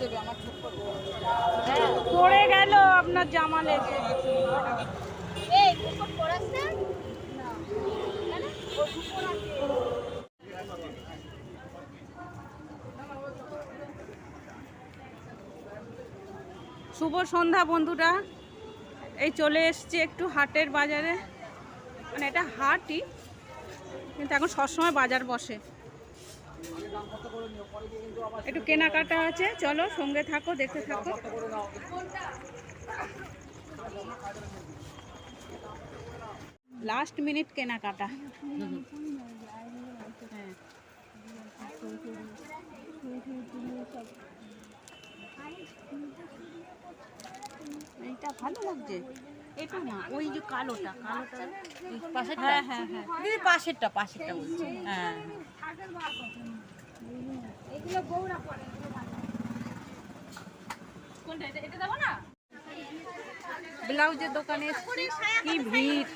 দেবে আমার হ্যাঁ, পড়ে গেল আপনার জামা লেগে। শুভ সন্ধ্যা বন্ধুরা। এই চলে এসছি একটু হাটের বাজারে। মানে এটা হাটই কিন্তু এখন সবসময় বাজার বসে। একটু কেনাকাটা আছে চলো সঙ্গে থাকো দেখতে থাকো। লাস্ট মিনিট কেনাকাটা। এইটা ভালো লাগছে। এটা না ওই যে কালোটা কালোটা পাশেরটা। হ্যাঁ হ্যাঁ হ্যাঁ। পাশেরটা পাশেরটা বলছি। হ্যাঁ। এগুলো বউরা পরে কোনটা এটা? এটা দেবো না? ব্লাউজের দোকানে কি ভিড়?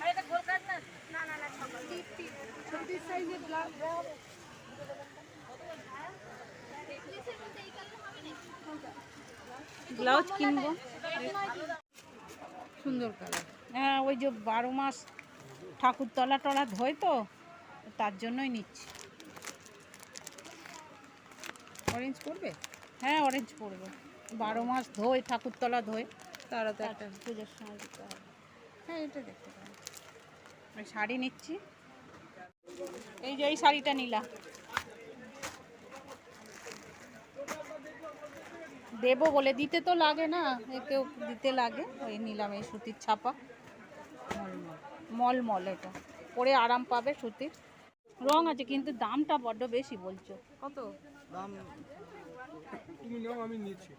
ব্লাউজ কিনবো? সুন্দর কালার। হ্যাঁ ওই যে বারো মাস ঠাকুর তলা টলা ধোয় তো তার জন্যই নিচ্ছি। অরেঞ্জ পড়বে হ্যাঁ অরেঞ্জ পড়বে বারো মাস ধোয় ঠাকুরতলা ধোয় তারা তো একটা পুজোর সময় দিতে হবে। হ্যাঁ এটা দেখতে পারেন আমি শাড়ি নিচ্ছি। এই যে এই শাড়িটা নিলাম দেবো বলে দিতে তো লাগে না একেও দিতে লাগে। ওই নিলাম এই সুতির ছাপা। মলমল। মল এটা। পরে আরাম পাবে সুতির। রং আছে কিন্তু দামটা বড্ড বেশি বলছো। কত? দাম তুমি নাও আমি নিচ্ছি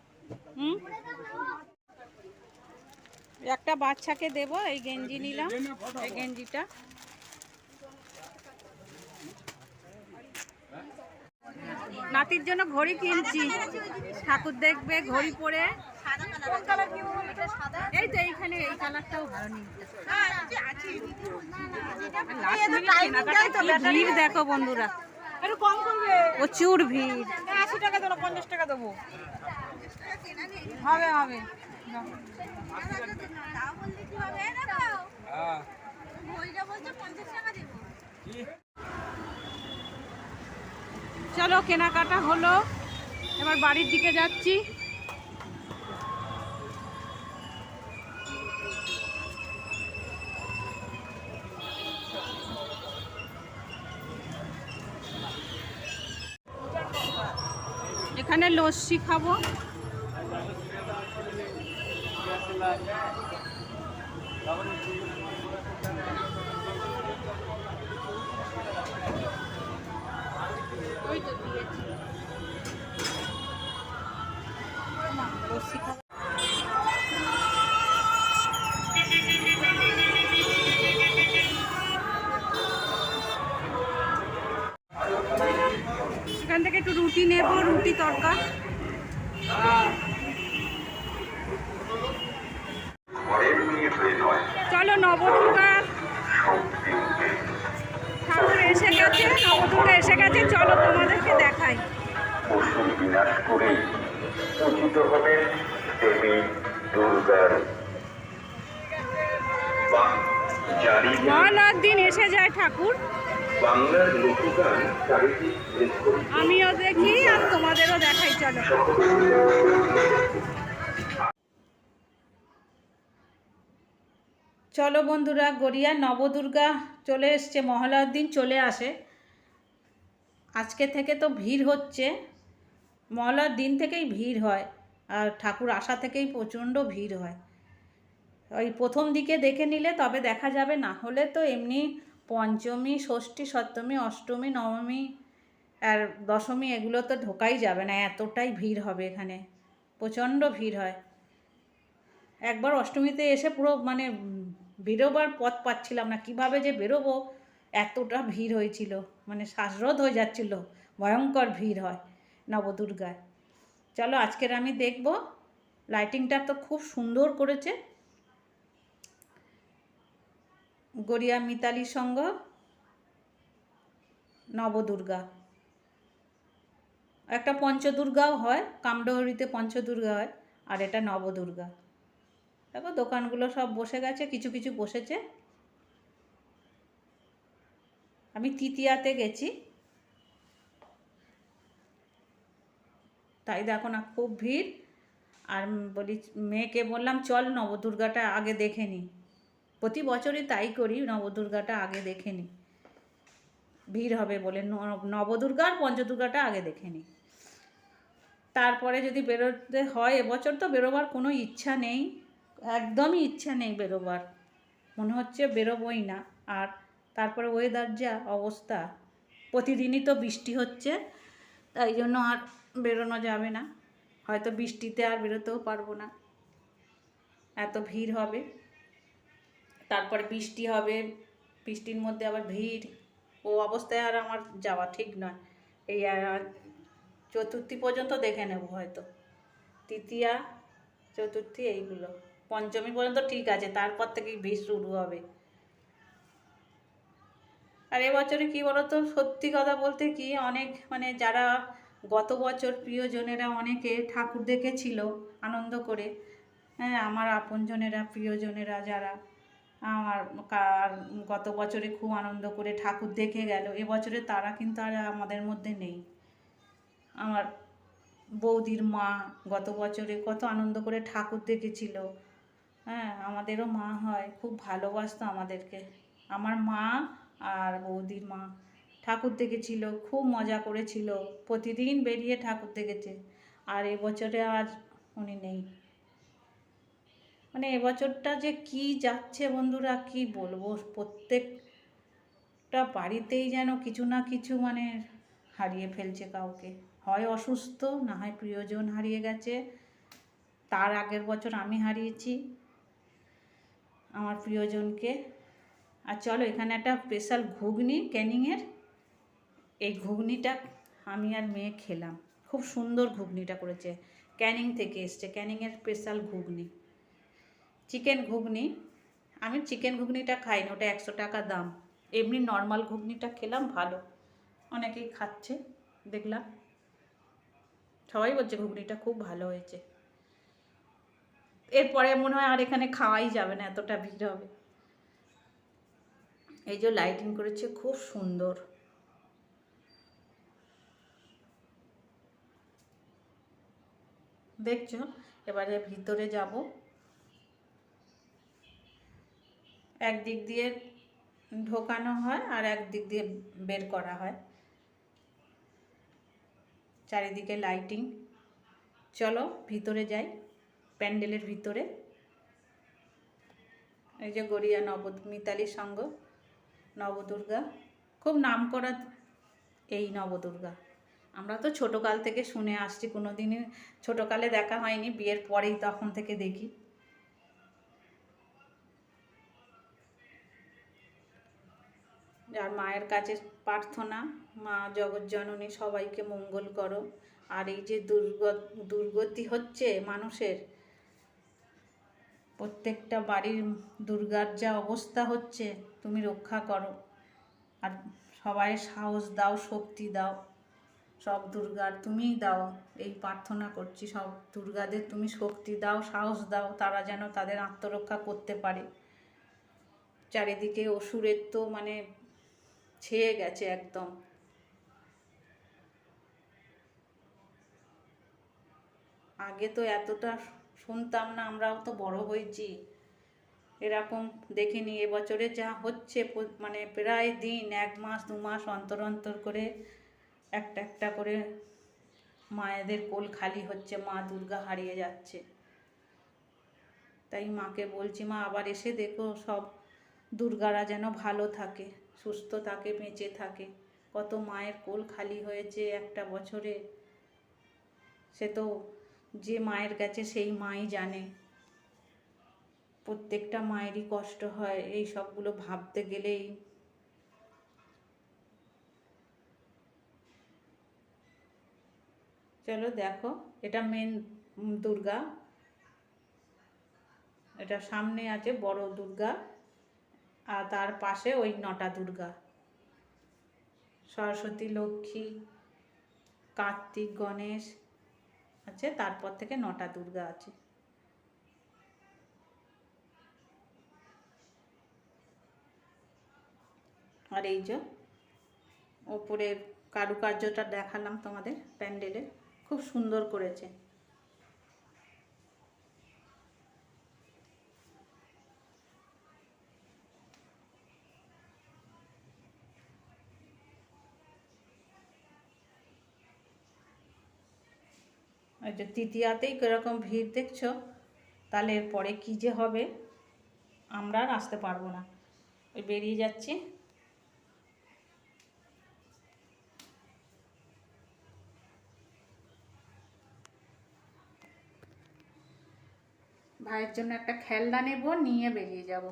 হুম একটা বাচ্চাকে দেব এই গেঞ্জি নিলাম এই গেঞ্জিটা নাতির জন্য ঘড়ি কিনছি ঠাকুর দেখবে ঘড়ি পরে এই তো এইখানে এই কালারটাও ভালো ভিড় দেখো বন্ধুরা প্রচুর ভিড়। আশি টাকা দেবো পঞ্চাশ টাকা দেবো। হবে হবে। হ্যাঁ চলো কেনাকাটা হলো। এবার বাড়ির দিকে যাচ্ছি। এখানে লস্যি খাব। ওই তো দিয়েছি। লস্যি গেছে নবদুর্গা এসে গেছে চলো তোমাদেরকে দেখাই। অসুর বিনাশ করে পূজিত হবেন দেবী দুর্গার মহালয়ার দিন এসে যায় ঠাকুর। বাংলার লোকগান আমিও দেখি আর তোমাদেরও দেখাই চলো। চলো বন্ধুরা গড়িয়া নবদুর্গা চলে এসছে মহালয়ার দিন চলে আসে। আজকে থেকে তো ভিড় হচ্ছে। মহালয়ার দিন থেকেই ভিড় হয় আর ঠাকুর আসা থেকেই প্রচণ্ড ভিড় হয়। ওই প্রথম দিকে দেখে নিলে তবে দেখা যাবে না হলে তো এমনি পঞ্চমী, ষষ্ঠী, সপ্তমী, অষ্টমী, নবমী আর দশমী এগুলো তো ঢোকাই যাবে না, এতটাই ভিড় হবে এখানে। প্রচণ্ড ভিড় হয়। একবার অষ্টমীতে এসে পুরো মানে বেরোবার পথ পাচ্ছিলাম না, কীভাবে যে বেরোবো এতটা ভিড় হয়েছিল মানে শ্বাসরোধ হয়ে যাচ্ছিল, ভয়ঙ্কর ভিড় হয় নবদুর্গায়। চলো আজকের আমি দেখব লাইটিংটা তো খুব সুন্দর করেছে। গড়িয়া মিতালি সঙ্গ, নবদুর্গা। একটা পঞ্চদুর্গাও হয়, কামডহরিতে পঞ্চদুর্গা হয়, আর এটা নবদুর্গা। দেখো দোকানগুলো সব বসে গেছে, কিছু কিছু বসেছে। আমি তৃতীয়াতে গেছি। তাই দেখো না, খুব ভিড়। আর বলি, মেয়েকে বললাম, চল নবদুর্গাটা আগে দেখে নি। প্রতি বছরই তাই করি, নবদুর্গাটা আগে দেখে নি। ভিড় হবে বলে নবদুর্গা আর পঞ্চদুর্গাটা আগে দেখে নি। তারপরে যদি বেরোতে হয়, এবছর তো বেরোবার কোনো ইচ্ছা নেই। একদমই ইচ্ছা নেই বেরোবার। মনে হচ্ছে বেরোবই না। আর তারপরে ওয়েদার যা অবস্থা, প্রতিদিনই তো বৃষ্টি হচ্ছে, তাই জন্য আর বেরোনো যাবে না। হয়তো বৃষ্টিতে আর বেরোতেও পারব না। এত ভিড় হবে। তারপরে বৃষ্টি হবে, বৃষ্টির মধ্যে আবার ভিড়। ও অবস্থায় আর আমার যাওয়া ঠিক নয়। এই চতুর্থী পর্যন্ত দেখে নেব হয়তো। তৃতীয়া, চতুর্থী এইগুলো। পঞ্চমী পর্যন্ত ঠিক আছে, তারপর থেকেই ভিড় শুরু হবে। আর এবছরে কী বলতো? সত্যি কথা বলতে কি অনেক মানে যারা গত বছর প্রিয়জনেরা অনেকে ঠাকুর দেখেছিল আনন্দ করে হ্যাঁ আমার আপনজনেরা, প্রিয়জনেরা যারা, আমার গত বছরে খুব আনন্দ করে ঠাকুর দেখে গেল এবছরে তারা কিন্তু আর আমাদের মধ্যে নেই। আমার বৌদির মা গত বছরে কত আনন্দ করে ঠাকুর দেখেছিল হ্যাঁ আমাদেরও মা হয়, খুব ভালোবাসতো আমাদেরকে। আমার মা আর বৌদির মা ঠাকুর দেখেছিল, খুব মজা করেছিল। প্রতিদিন বেরিয়ে ঠাকুর দেখেছে। আর এবছরে আর উনি নেই। মানে এবছরটা যে কি যাচ্ছে বন্ধুরা, কি বলব? প্রত্যেকটা বাড়িতেই যেন কিছু না কিছু মানে হারিয়ে ফেলছে কাউকে। হয় অসুস্থ, না হয় প্রিয়জন হারিয়ে গেছে। তার আগের বছর আমি হারিয়েছি। আমার প্রিয়জনকে। আর চলো এখানে একটা স্পেশাল ঘুগনি ক্যানিংয়ের এই ঘুগনিটা আমি আর মেয়ে খেলাম। খুব সুন্দর ঘুগনিটা করেছে। ক্যানিং থেকে এসছে। ক্যানিংয়ের স্পেশাল ঘুগনি। চিকেন ঘুগনি। আমি চিকেন ঘুগনিটা খাই না ওটা একশো টাকা দাম। এমনি নর্মাল ঘুগনিটা খেলাম, ভালো। অনেকেই খাচ্ছে, দেখলাম। সবাই বলছে ঘুগনিটা খুব ভালো হয়েছে। এরপরে মনে হয় আর এখানে খাওয়াই যাবে না, এতটা ভিড় হবে। এই যে লাইটিং করেছে, খুব সুন্দর। দেখছ? এবারে ভিতরে যাব। একদিক দিয়ে ঢোকানো হয় আর একদিক দিয়ে বের করা হয়। চারিদিকে লাইটিং চলো, ভিতরে যাই, প্যান্ডেলের ভিতরে। এই যে গড়িয়া নব মিতালি সঙ্গ। নবদুর্গা। খুব নাম করা এই নবদুর্গা। আমরা তো ছোটোকাল থেকে শুনে আসছি কোনো দিনই ছোটোকালে দেখা হয়নি, বিয়ের পরেই তখন থেকে দেখি। আর মায়ের কাছে প্রার্থনা, মা জগজ্জননী সবাইকে মঙ্গল করো। আর এই যে দুর্গ, দুর্গতি হচ্ছে মানুষের, প্রত্যেকটা বাড়ির দুর্গার যা অবস্থা হচ্ছে তুমি রক্ষা করো। আর সবাই সাহস দাও, শক্তি দাও। সব দুর্গার তুমিই দাও। এই প্রার্থনা করছি সব দুর্গাদের তুমি শক্তি দাও, সাহস দাও, তারা যেন তাদের আত্মরক্ষা করতে পারে। চারিদিকে অসুরের তো মানে ছেয়ে গেছে একদম। আগে তো এতটা শুনতাম না, আমরাও তো বড় হয়েছি। এরকম দেখিনি এবছরে যা হচ্ছে মানে প্রায় দিন, এক মাস, দু মাস অন্তর অন্তর করে একটা একটা করে মায়েদের কোল খালি হচ্ছে, মা দুর্গা হারিয়ে যাচ্ছে। তাই মাকে বলছি, মা, আবার এসে দেখো সব দুর্গারা যেন ভালো থাকে, সুস্থ থাকে, বেঁচে থাকে। কত মায়ের কোল খালি হয়েছে একটা বছরে। সে তো যে মায়ের কাছে সেই মাই জানে। প্রত্যেকটা মায়েরই কষ্ট হয়, এই সবগুলো ভাবতে গেলেই। চলো দেখো, এটা মেন দুর্গা। এটা সামনে আছে বড় দুর্গা, আর তার পাশে ওই নটা দুর্গা। সরস্বতী, লক্ষ্মী, কার্তিক, গণেশ আছে, তারপর থেকে নটা দুর্গা আছে। আর এই যে ওপরের কারুকার্যটা দেখালাম তোমাদের প্যান্ডেলের খুব সুন্দর করেছে। যে তৃতীয়াতেই কীরকম ভিড় দেখছ, তাহলে এরপরে কী যে হবে, আমরা আর আসতে পারব না। ওই বেরিয়ে যাচ্ছি। ভাইয়ের জন্য একটা খেলনা নেব, নিয়ে বেরিয়ে যাব।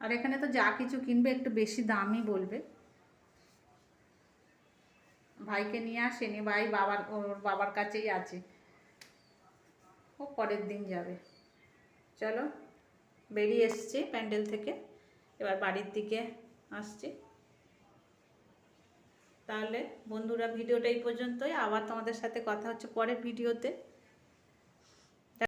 আর এখানে তো যা কিছু কিনবে, একটু বেশি দামই বলবে। ভাইকে নিয়ে আসেনি, ভাই বাবার, ওর বাবার কাছেই আছে। ও পরের দিন যাবে। চলো, বেরিয়ে এসছি প্যান্ডেল থেকে। এবার বাড়ির দিকে আসছি। তাহলে বন্ধুরা, ভিডিওটা এই পর্যন্তই। আবার তোমাদের সাথে কথা হচ্ছে পরের ভিডিওতে।